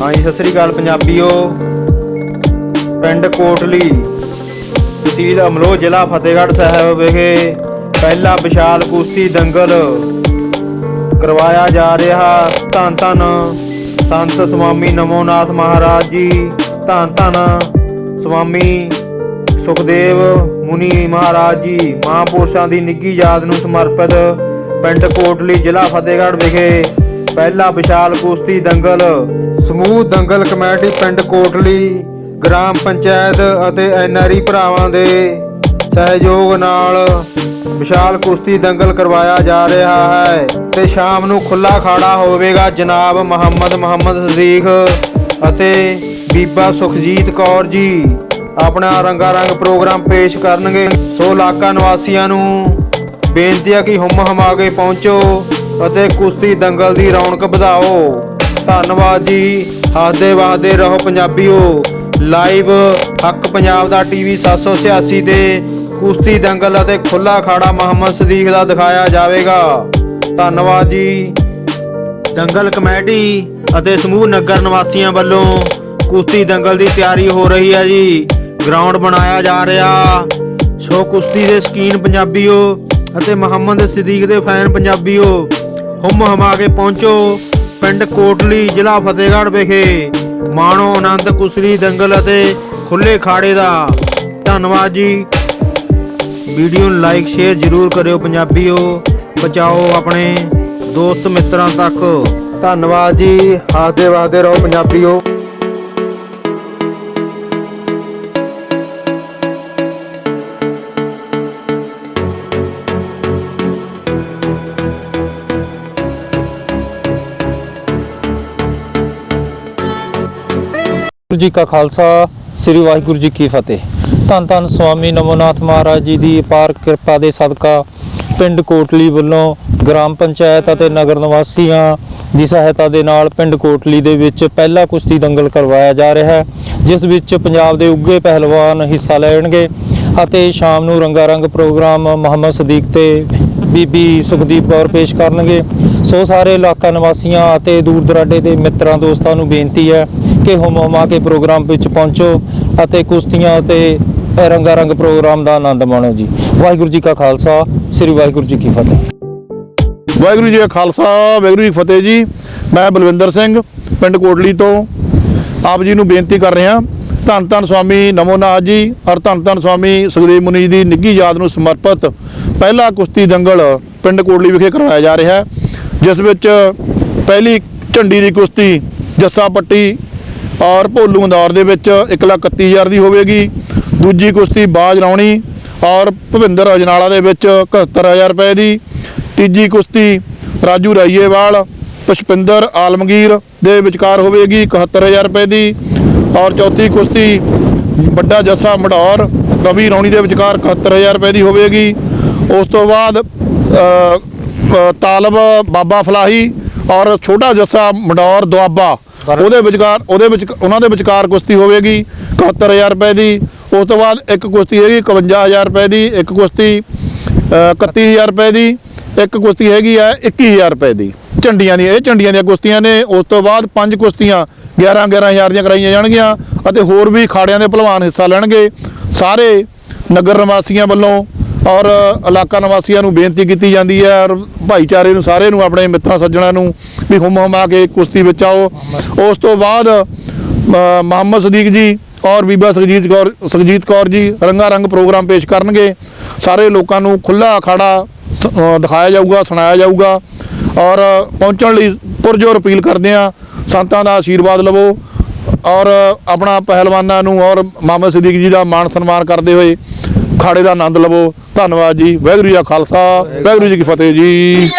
ਹਾਂਜੀ ਸਤਿ ਸ੍ਰੀ ਅਕਾਲ ਪੰਜਾਬੀਓ। ਪਿੰਡ ਕੋਟਲੀ, ਤਹਿਸੀਲ ਅਮਲੋਹ, ਜ਼ਿਲ੍ਹਾ ਫਤਿਹਗੜ੍ਹ ਸਾਹਿਬ ਵਿਖੇ ਪਹਿਲਾ ਵਿਸ਼ਾਲ ਕੁਸ਼ਤੀ ਦੰਗਲ ਕਰਵਾਇਆ ਜਾ ਰਿਹਾ। ਧੰਨ ਧੰਨ ਸੰਤ ਸਵਾਮੀ ਨਮੋਨਾਥ ਮਹਾਰਾਜ ਜੀ, ਧੰਨ ਧੰਨ ਸਵਾਮੀ ਸੁਖਦੇਵ ਮੁਨੀ ਮਹਾਰਾਜ ਜੀ, ਮਹਾਂਪੁਰਸ਼ਾਂ ਦੀ ਨਿੱਗੀ ਯਾਦ ਨੂੰ ਸਮਰਪਿਤ ਪਿੰਡ ਕੋਟਲੀ, ਜ਼ਿਲ੍ਹਾ ਫਤਿਹਗੜ੍ਹ ਵਿਖੇ ਪਹਿਲਾ ਵਿਸ਼ਾਲ ਕੁਸ਼ਤੀ ਦੰਗਲ, ਸਮੂਹ ਦੰਗਲ ਕਮੇਟੀ ਪਿੰਡ ਕੋਟਲੀ, ਗ੍ਰਾਮ ਪੰਚਾਇਤ ਅਤੇ ਐਨਆਰਈ ਭਰਾਵਾਂ ਦੇ ਸਹਿਯੋਗ ਨਾਲ ਵਿਸ਼ਾਲ ਕੁਸ਼ਤੀ ਦੰਗਲ ਕਰਵਾਇਆ ਜਾ ਰਿਹਾ ਹੈ ਤੇ ਸ਼ਾਮ ਨੂੰ ਖੁੱਲਾ ਖਾੜਾ ਹੋਵੇਗਾ ਜਨਾਬ ਮੁਹੰਮਦ ਮੁਹੰਮਦ ਸਦੀਕ ਅਤੇ ਬੀਬਾ ਸੁਖਜੀਤ ਕੌਰ ਜੀ। ਆਪਣਾ ਰੰਗਾ ਰੰਗ ਪ੍ਰੋਗਰਾਮ ਪੇਸ਼ ਕਰਨਗੇ। ਸੋ ਇਲਾਕਾ ਨਿਵਾਸੀਆਂ ਨੂੰ ਬੇਨਤੀ ਹੈ ਕਿ ਹੁਮ ਹਮਾ ਕੇ ਪਹੁੰਚੋ। ਅਤੇ ਕੁਸ਼ਤੀ ਦੰਗਲ ਦੀ ਰੌਣਕ ਵਧਾਓ। ਧੰਨਵਾਦ ਜੀ। ਹੱਸਦੇ ਵਾਹਦੇ ਰਹੋ ਪੰਜਾਬੀਓ। ਲਾਈਵ ਹੱਕ ਪੰਜਾਬ ਦਾ ਟੀਵੀ 786 ਤੇ ਕੁਸ਼ਤੀ ਦੰਗਲ ਅਤੇ ਖੁੱਲਾ ਖਾੜਾ ਮੁਹੰਮਦ ਸਦੀਕ ਦਾ ਦਿਖਾਇਆ ਜਾਵੇਗਾ। ਧੰਨਵਾਦ ਜੀ। ਦੰਗਲ ਕਮੇਟੀ ਅਤੇ ਸਮੂਹ ਨਗਰ ਨਿਵਾਸੀਆਂ ਵੱਲੋਂ ਕੁਸ਼ਤੀ ਦੰਗਲ ਦੀ ਤਿਆਰੀ ਹੋ ਰਹੀ ਹੈ ਜੀ। ਗਰਾਊਂਡ ਬਣਾਇਆ ਜਾ ਰਿਹਾ। ਸੋ ਕੁਸ਼ਤੀ ਦੇ ਸ਼ਕੀਨ ਪੰਜਾਬੀਓ ਅਤੇ ਮੁਹੰਮਦ ਸਦੀਕ ਦੇ ਫੈਨ ਪੰਜਾਬੀਓ ਹੁੰਮ ਹਮਾ ਕੇ ਪਹੁੰਚੋ। ਪਿੰਡ ਕੋਟਲੀ, ਜ਼ਿਲ੍ਹਾ ਫਤਿਹਗੜ੍ਹ ਵਿਖੇ। ਮਾਣੋ ਆਨੰਦ ਕੁਸ਼ਤੀ ਦੰਗਲ ਅਤੇ ਖੁੱਲੇ ਖਾੜੇ ਦਾ। ਧੰਨਵਾਦ ਜੀ। ਵੀਡੀਓ ਨੂੰ ਲਾਈਕ, ਸ਼ੇਅਰ ਜ਼ਰੂਰ ਕਰਿਓ ਪੰਜਾਬੀਓ। ਬਚਾਓ ਆਪਣੇ ਦੋਸਤ ਮਿੱਤਰਾਂ ਤੱਕ। ਧੰਨਵਾਦ ਜੀ। ਹੱਸਦੇ ਵਸਦੇ ਰਹੋ ਪੰਜਾਬੀਓ। ਜੀ ਕਾ ਖਾਲਸਾ, ਸ੍ਰੀ ਵਾਹਿਗੁਰੂ ਜੀ ਕੀ ਫਤਿਹ। ਧੰਨ ਧੰਨ ਸਵਾਮੀ ਨਮੋਨਾਥ ਮਹਾਰਾਜ ਜੀ ਦੀ ਅਪਾਰ ਕਿਰਪਾ ਦੇ ਸਦਕਾ ਪਿੰਡ ਕੋਟਲੀ ਵੱਲੋਂ ਗ੍ਰਾਮ ਪੰਚਾਇਤ ਅਤੇ ਨਗਰ ਨਿਵਾਸੀਆਂ ਦੀ ਸਹਾਇਤਾ ਦੇ ਨਾਲ ਪਿੰਡ ਕੋਟਲੀ ਦੇ ਵਿੱਚ ਪਹਿਲਾ ਕੁਸ਼ਤੀ ਦੰਗਲ ਕਰਵਾਇਆ ਜਾ ਰਿਹਾ ਹੈ, ਜਿਸ ਵਿੱਚ ਪੰਜਾਬ ਦੇ ਉੱਗੇ ਪਹਿਲਵਾਨ ਹਿੱਸਾ ਲੈਣਗੇ ਅਤੇ ਸ਼ਾਮ ਨੂੰ ਰੰਗਾਰੰਗ ਪ੍ਰੋਗਰਾਮ ਮੁਹੰਮਦ ਸਦੀਕ ਤੇ ਬੀਬੀ ਸੁਖਦੀਪ ਕੌਰ ਪੇਸ਼ ਕਰਨਗੇ। ਸੋ ਸਾਰੇ ਇਲਾਕਾ ਨਿਵਾਸੀਆਂ ਅਤੇ ਦੂਰ ਦਰਾਡੇ ਦੇ ਮਿੱਤਰਾਂ, ਦੋਸਤਾਂ ਨੂੰ ਬੇਨਤੀ ਹੈ ਕੇ ਹੁਮ ਹੁਮਾ ਕੇ ਪ੍ਰੋਗਰਾਮ ਵਿੱਚ ਪਹੁੰਚੋ ਅਤੇ ਕੁਸ਼ਤੀਆਂ ਅਤੇ ਰੰਗਾ ਰੰਗ ਪ੍ਰੋਗਰਾਮ ਦਾ ਆਨੰਦ ਮਾਣੋ ਜੀ। ਵਾਹਿਗੁਰੂ ਜੀ ਕਾ ਖਾਲਸਾ, ਸ੍ਰੀ ਵਾਹਿਗੁਰੂ ਜੀ ਕੀ ਫਤਿਹ। ਵਾਹਿਗੁਰੂ ਜੀ ਕਾ ਖਾਲਸਾ, ਵਾਹਿਗੁਰੂ ਜੀ ਫਤਿਹ ਜੀ। ਮੈਂ ਬਲਵਿੰਦਰ ਸਿੰਘ, ਪਿੰਡ ਕੋਟਲੀ ਤੋਂ ਆਪ ਜੀ ਨੂੰ ਬੇਨਤੀ ਕਰ ਰਿਹਾ ਧੰਨ ਧੰਨ ਸਵਾਮੀ ਨਮੋਨਾਥ ਜੀ ਔਰ ਧੰਨ ਧੰਨ ਸਵਾਮੀ ਸੁਖਦੇਵ ਮੁਨੀ ਜੀ ਦੀ ਨਿੱਗੀ ਯਾਦ ਨੂੰ ਸਮਰਪਿਤ ਪਹਿਲਾ ਕੁਸ਼ਤੀ ਦੰਗਲ ਪਿੰਡ ਕੋਟਲੀ ਵਿਖੇ ਕਰਵਾਇਆ ਜਾ ਰਿਹਾ ਹੈ, ਜਿਸ ਵਿੱਚ ਪਹਿਲੀ ਝੰਡੀ ਦੀ ਕੁਸ਼ਤੀ ਜੱਸਾ ਪੱਟੀ ਔਰ ਭੋਲੂ ਮੰਦੌਰ ਦੇ ਵਿੱਚ 131000 ਦੀ ਹੋਵੇਗੀ, ਦੂਜੀ ਕੁਸ਼ਤੀ ਬਾਜ ਰਾਉਣੀ ਔਰ ਭਵਿੰਦਰ ਅਜਨਾਲਾ ਦੇ ਵਿੱਚ 71000 ਰੁਪਏ ਦੀ, ਤੀਜੀ ਕੁਸ਼ਤੀ ਰਾਜੂ ਰਾਈਏਵਾਲ, ਪੁਸ਼ਪਿੰਦਰ ਆਲਮਗੀਰ ਦੇ ਵਿਚਕਾਰ ਹੋਵੇਗੀ 71000 ਰੁਪਏ ਦੀ ਔਰ ਚੌਥੀ ਕੁਸ਼ਤੀ ਵੱਡਾ ਜੱਸਾ ਮਡੌਰ, ਰਵੀ ਰੌਣੀ ਦੇ ਵਿਚਕਾਰ 71000 ਰੁਪਏ ਦੀ ਹੋਵੇਗੀ। ਉਸ ਤੋਂ ਬਾਅਦ ਤਾਲਬ ਬਾਬਾ ਫਲਾਹੀ ਔਰ ਛੋਟਾ ਜੱਸਾ ਮਡੌਰ ਦੁਆਬਾ ਉਹਦੇ ਵਿਚਕਾਰ ਉਹਦੇ ਵਿੱਚ ਉਹਨਾਂ ਦੇ ਵਿਚਕਾਰ ਕੁਸ਼ਤੀ ਹੋਵੇਗੀ 71000 ਰੁਪਏ ਦੀ। ਉਸ ਤੋਂ ਬਾਅਦ ਇੱਕ ਕੁਸ਼ਤੀ ਹੈਗੀ 51000 ਰੁਪਏ ਦੀ ਇੱਕ ਕੁਸ਼ਤੀ ਅ, 31000 ਰੁਪਏ ਦੀ ਇੱਕ ਕੁਸ਼ਤੀ ਹੈਗੀ ਹੈ 21000 ਰੁਪਏ ਦੀ। ਝੰਡੀਆਂ ਦੀ ਇਹ ਝੰਡੀਆਂ ਦੀਆਂ ਕੁਸ਼ਤੀਆਂ ਨੇ। ਉਸ ਤੋਂ ਬਾਅਦ ਪੰਜ ਕੁਸ਼ਤੀਆਂ 11 11000 ਦੀਆਂ ਕਰਾਈਆਂ ਜਾਣਗੀਆਂ ਅਤੇ ਹੋਰ ਵੀ ਖਾੜਿਆਂ ਦੇ ਭਲਵਾਨ ਹਿੱਸਾ ਲੈਣਗੇ। ਸਾਰੇ ਨਗਰ ਨਿਵਾਸੀਆਂ ਵੱਲੋਂ ਔਰ ਇਲਾਕਾ ਨਿਵਾਸੀਆਂ ਨੂੰ ਬੇਨਤੀ ਕੀਤੀ ਜਾਂਦੀ ਹੈ ਔਰ ਭਾਈਚਾਰੇ ਨੂੰ ਸਾਰੇ ਨੂੰ ਆਪਣੇ ਮਿੱਤਰਾਂ ਸੱਜਣਾਂ ਨੂੰ ਵੀ ਹੁਮ ਹੁਮਾ ਕੇ ਕੁਸ਼ਤੀ ਵਿੱਚ ਆਓ। ਉਸ ਤੋਂ ਬਾਅਦ ਅ, ਮੁਹੰਮਦ ਸਦੀਕ ਜੀ ਔਰ ਬੀਬਾ ਸੁਖਜੀਤ ਕੌਰ ਸੁਖਜੀਤ ਕੌਰ ਜੀ ਰੰਗਾ ਰੰਗ ਪ੍ਰੋਗਰਾਮ ਪੇਸ਼ ਕਰਨਗੇ। ਸਾਰੇ ਲੋਕਾਂ ਨੂੰ ਖੁੱਲਾ ਅਖਾੜਾ ਸ- ਦਿਖਾਇਆ ਜਾਊਗਾ ਸੁਣਾਇਆ ਜਾਊਗਾ। ਔਰ ਪਹੁੰਚਣ ਲਈ ਪੁਰਜੋਰ ਅਪੀਲ ਕਰਦੇ ਆ ਸੰਤਾਂ ਦਾ ਆਸ਼ੀਰਵਾਦ ਲਵੋ। ਔਰ ਆਪਣਾ ਪਹਿਲਵਾਨਾਂ ਨੂੰ ਔਰ ਮਾਮਾ ਸਦੀਕ ਜੀ ਦਾ ਮਾਣ ਸਨਮਾਨ ਕਰਦੇ ਹੋਏ ਖਾੜੇ ਦਾ ਆਨੰਦ ਲਵੋ। ਧੰਨਵਾਦ ਜੀ। ਵਾਹਿਗੁਰੂ ਜੀ ਕਾ ਖਾਲਸਾ। ਵਾਹਿਗੁਰੂ ਜੀ ਕੀ ਫਤਿਹ ਜੀ।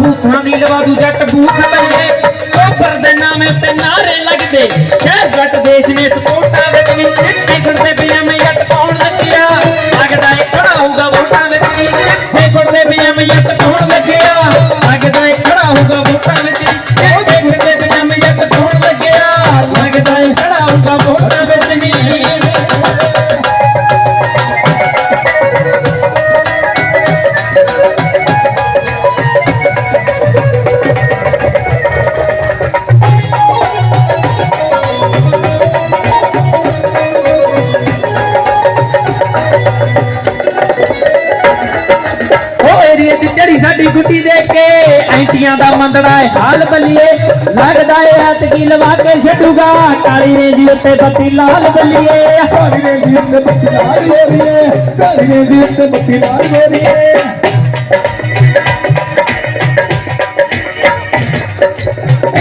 ਬੂਥਾਂ ਦੀ ਲਵਾਦੂ ਜੱਟ ਬੂਥ ਪੈਂਦੇ ਕੋਪਰ ਦੇ ਨਾਮੇ ਤੇ ਨਾਰੇ ਲੱਗਦੇ। ਸ਼ਹਿਰ ਜੱਟ ਦੇਸ਼ ਨੇ ਸਪੋਰਟਾਂ ਵਿੱਚ ਵੀ ਚਿੱਟੇ ਫਿਰਦੇ ਪਿਆ ਜੱਟ ਪਾਉਣ ਲੱਗਿਆ। ਲੱਗਦਾ ਇਹ ਖੜਾ ਹੋਊਗਾ ਵਿੱਚ ਚਿੱਟੇ ਫਿਰਦੇ ਪਿਆ ਜੱਟ ਸਾਡੀ ਗੁੱਟੀ ਦੇਖ ਕੇ ਐਂਟੀਆਂ ਦਾ ਮੰਦੜਾ ਏ ਹਾਲ ਬੱਲੀਏ। ਲੱਗਦਾ ਏ ਐਤਕੀ ਲਵਾ ਕੇ ਛੱਡੂਗਾ। ਕਾਲੀ ਰੇਂਜੀ ਉੱਤੇ ਬੱਤੀ ਲਾਲ ਬੱਲੀਏ। ਕਾਲੀ ਰੇਂਜੀ ਉੱਤੇ ਬੱਤੀ ਲਾਲ ਗੋਰੀਏ ਕਾਲੀ ਰੇਂਜੀ ਉੱਤੇ ਬੱਤੀ ਲਾਲ ਗੋਰੀਏ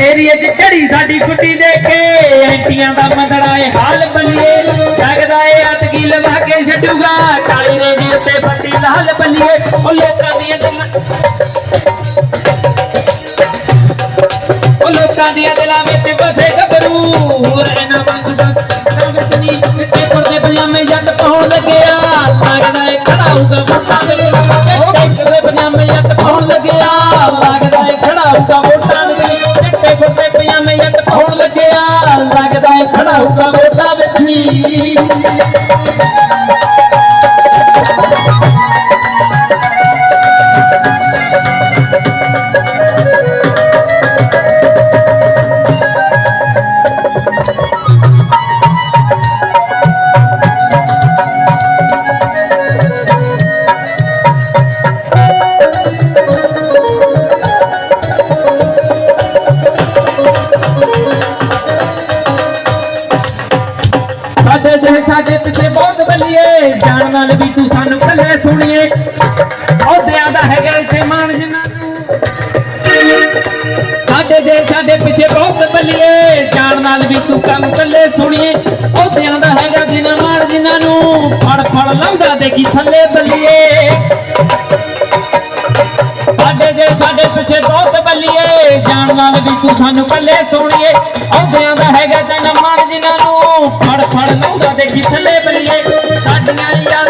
ਏਰੀਏ 'ਚ ਝੜੀ ਸਾਡੀ ਗੁੱਟੀ ਦੇ ਕੇ ਐਂਟੀਆਂ ਦਾ ਮੰਦੜਾ ਏ ਹਾਲ ਬੱਲੀਏ। ਲੱਗਦਾ ਏ ਐਤਕੀ ਲਵਾ ਕੇ ਛੱਡੂਗਾ। ਕਾਲੀ ਰੇਂਜੀ ਲਾਲ ਬੱਲੀਏ ਉਹ ਲੋਕਾਂ ਦੀਆਂ ਗੱਲਾਂ। ਉਹ ਲੋਕਾਂ ਦੀਆਂ ਦਿਲਾਂ ਵਿੱਚ ਵਸੇ ਗੱਭਰੂ। ਹੋਰ ਇਹਨਾਂ ਵਾਂਗ ਵਿੱਚ ਨਹੀਂ ਮਿੱਟੇ ਕੁੜਦੇ ਪਜਾਮੇ ਜੱਟ ਪਾਉਣ ਲੱਗਿਆ। ਲੱਗਦਾ ਏ ਖੜਾ ਹੋਊਗਾ ਵੋਟਾਂ ਦੇ ਮਿੱਟੇ ਕੁੜਦੇ ਪਜਾਮੇ ਜੱਟ ਪਾਉਣ ਲੱਗਿਆ। ਲੱਗਦਾ ਏ ਖੜਾ ਹੋਊਗਾ ਵੋਟਾਂ ਦੇ ਮਿੱਟੇ ਕੁੜਦੇ ਪਜਾਮੇ ਜੱਟ ਪਾਉਣ ਲੱਗਿਆ। ਲੱਗਦਾ ਏ ਖੜਾ ਹੋਊਗਾ ਵੋਟਾਂ ਵਿੱਚ। ਨਹੀਂ ਸਾਡੇ ਦੇ ਸਾਡੇ ਪਿੱਛੇ ਬਹੁਤ ਬੱਲੀਏ। ਜਾਣ ਨਾਲ ਵੀ ਤੂੰ ਕੰਮ ਕੱਲੇ ਸੁਣੀਏ ਅਹੁਦਿਆਂ ਦਾ ਹੈਗਾ ਜਿਨ੍ਹਾਂ ਮਾਣ ਜਿਨ੍ਹਾਂ ਨੂੰ। ਫੜ ਫੜ ਲਾਉਂਦਾ ਦੇਖੀ ਥੱਲੇ ਬੱਲੀਏ। ਸਾਡੇ ਦੇ ਸਾਡੇ ਪਿੱਛੇ ਬਹੁਤ ਬੱਲੀਏ। ਜਾਣ ਨਾਲ ਵੀ ਤੂੰ ਸਾਨੂੰ ਪੱਲੇ ਸੁਣੀਏ ਅਹੁਦਿਆਂ ਦਾ ਹੈਗਾ ਤੈਨੂੰ ਮਾਣ ਜਿਨ੍ਹਾਂ ਨੂੰ। ਫੜ ਫੜ ਲਾਉਂਦਾ ਦੇਖੀ ਥੱਲੇ ਬੱਲੀਏ। ਸਾਡੀਆਂ ਯਾਦ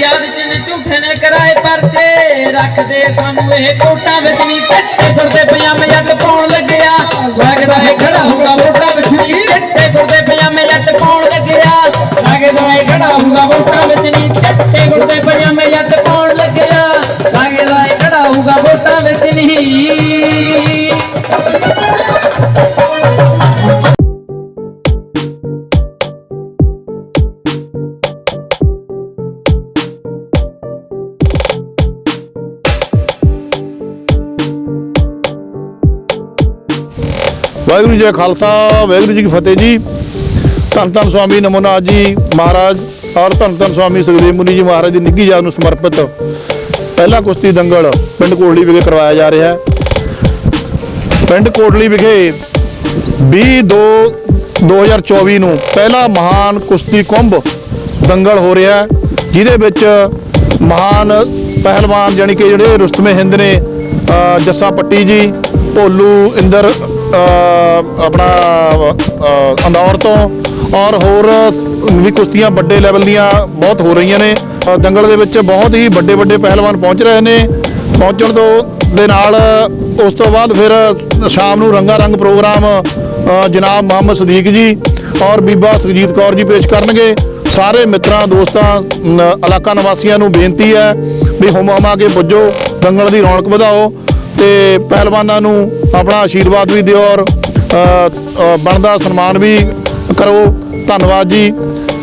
ਸਾਡੀ ਯਾਦ ਝੂਠੇ ਨੇ ਕਰਾਏ ਪਰਚੇ। ਰੱਖਦੇ ਸਾਨੂੰ ਇਹ ਕੋਟਾਂ ਵਿੱਚ ਵੀ ਕੱਟੇ ਫਿਰਦੇ, ਪਜਾਮੇ ਜੱਟ ਪਾਉਣ ਲੱਗਿਆ। ਵਾਹਿਗੁਰੂ ਜੀ ਕਾ ਖਾਲਸਾ, ਵਾਹਿਗੁਰੂ ਜੀ ਕੀ ਫਤਿਹ ਜੀ। ਧੰਨ ਧੰਨ ਸਵਾਮੀ ਨਮੋਨਾਥ ਜੀ ਮਹਾਰਾਜ ਔਰ ਧੰਨ ਧੰਨ ਸਵਾਮੀ ਸੁਖਦੇਵ ਮੁਨੀ ਜੀ ਮਹਾਰਾਜ ਦੀ ਨਿੱਘੀ ਯਾਦ ਨੂੰ ਸਮਰਪਿਤ ਪਹਿਲਾ ਕੁਸ਼ਤੀ ਦੰਗਲ ਪਿੰਡ ਕੋਟਲੀ ਵਿਖੇ ਕਰਵਾਇਆ ਜਾ ਰਿਹਾ ਹੈ। ਪਿੰਡ ਕੋਟਲੀ ਵਿਖੇ 20 2 2024 ਨੂੰ ਪਹਿਲਾ ਮਹਾਨ ਕੁਸ਼ਤੀ ਕੁੰਭ ਦੰਗਲ ਹੋ ਰਿਹਾ ਹੈ, ਜਿਹਦੇ ਵਿੱਚ ਮਹਾਨ ਪਹਿਲਵਾਨ ਜਾਣੀ ਕਿ ਜਿਹੜੇ ਰੁਸਤਮੇ ਹਿੰਦ ਨੇ ਜੱਸਾ ਪੱਟੀ ਜੀ, ਭੋਲੂ ਇੰਦਰ ਆਪਣਾ ਅੰਦੌਰ ਤੋਂ ਔਰ ਹੋਰ ਵੀ ਕੁਸ਼ਤੀਆਂ ਵੱਡੇ ਲੈਵਲ ਦੀਆਂ ਬਹੁਤ ਹੋ ਰਹੀਆਂ ਨੇ। ਦੰਗਲ ਦੇ ਵਿੱਚ ਬਹੁਤ ਹੀ ਵੱਡੇ ਵੱਡੇ ਪਹਿਲਵਾਨ ਪਹੁੰਚ ਰਹੇ ਨੇ। ਪਹੁੰਚਣ ਤੋਂ ਦੇ ਨਾਲ ਉਸ ਤੋਂ ਬਾਅਦ ਫਿਰ ਸ਼ਾਮ ਨੂੰ ਰੰਗਾ ਰੰਗ ਪ੍ਰੋਗਰਾਮ ਜਨਾਬ ਮੁਹੰਮਦ ਸਦੀਕ ਜੀ ਔਰ ਬੀਬਾ ਸੁਖਜੀਤ ਕੌਰ ਜੀ ਪੇਸ਼ ਕਰਨਗੇ। ਸਾਰੇ ਮਿੱਤਰਾਂ, ਦੋਸਤਾਂ ਇਲਾਕਾ ਨਿਵਾਸੀਆਂ ਨੂੰ ਬੇਨਤੀ ਹੈ ਵੀ ਹੁਮ ਹੁਮਾ ਕੇ ਪੁੱਜੋ ਦੰਗਲ ਦੀ ਰੌਣਕ ਵਧਾਓ। ਤੇ ਪਹਿਲਵਾਨਾਂ ਨੂੰ ਆਪਣਾ ਆਸ਼ੀਰਵਾਦ ਵੀ ਦਿਓ ਔਰ ਬਣਦਾ ਸਨਮਾਨ ਵੀ ਕਰੋ। ਧੰਨਵਾਦ ਜੀ।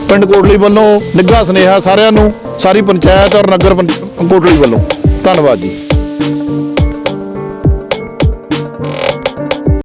ਪਿੰਡ ਕੋਟਲੀ ਵੱਲੋਂ ਨਿੱਘਾ ਸੁਨੇਹਾ ਸਾਰਿਆਂ ਨੂੰ, ਸਾਰੀ ਪੰਚਾਇਤ ਔਰ ਨਗਰ ਪੰਚ- ਕੋਟਲੀ ਵੱਲੋਂ। ਧੰਨਵਾਦ ਜੀ।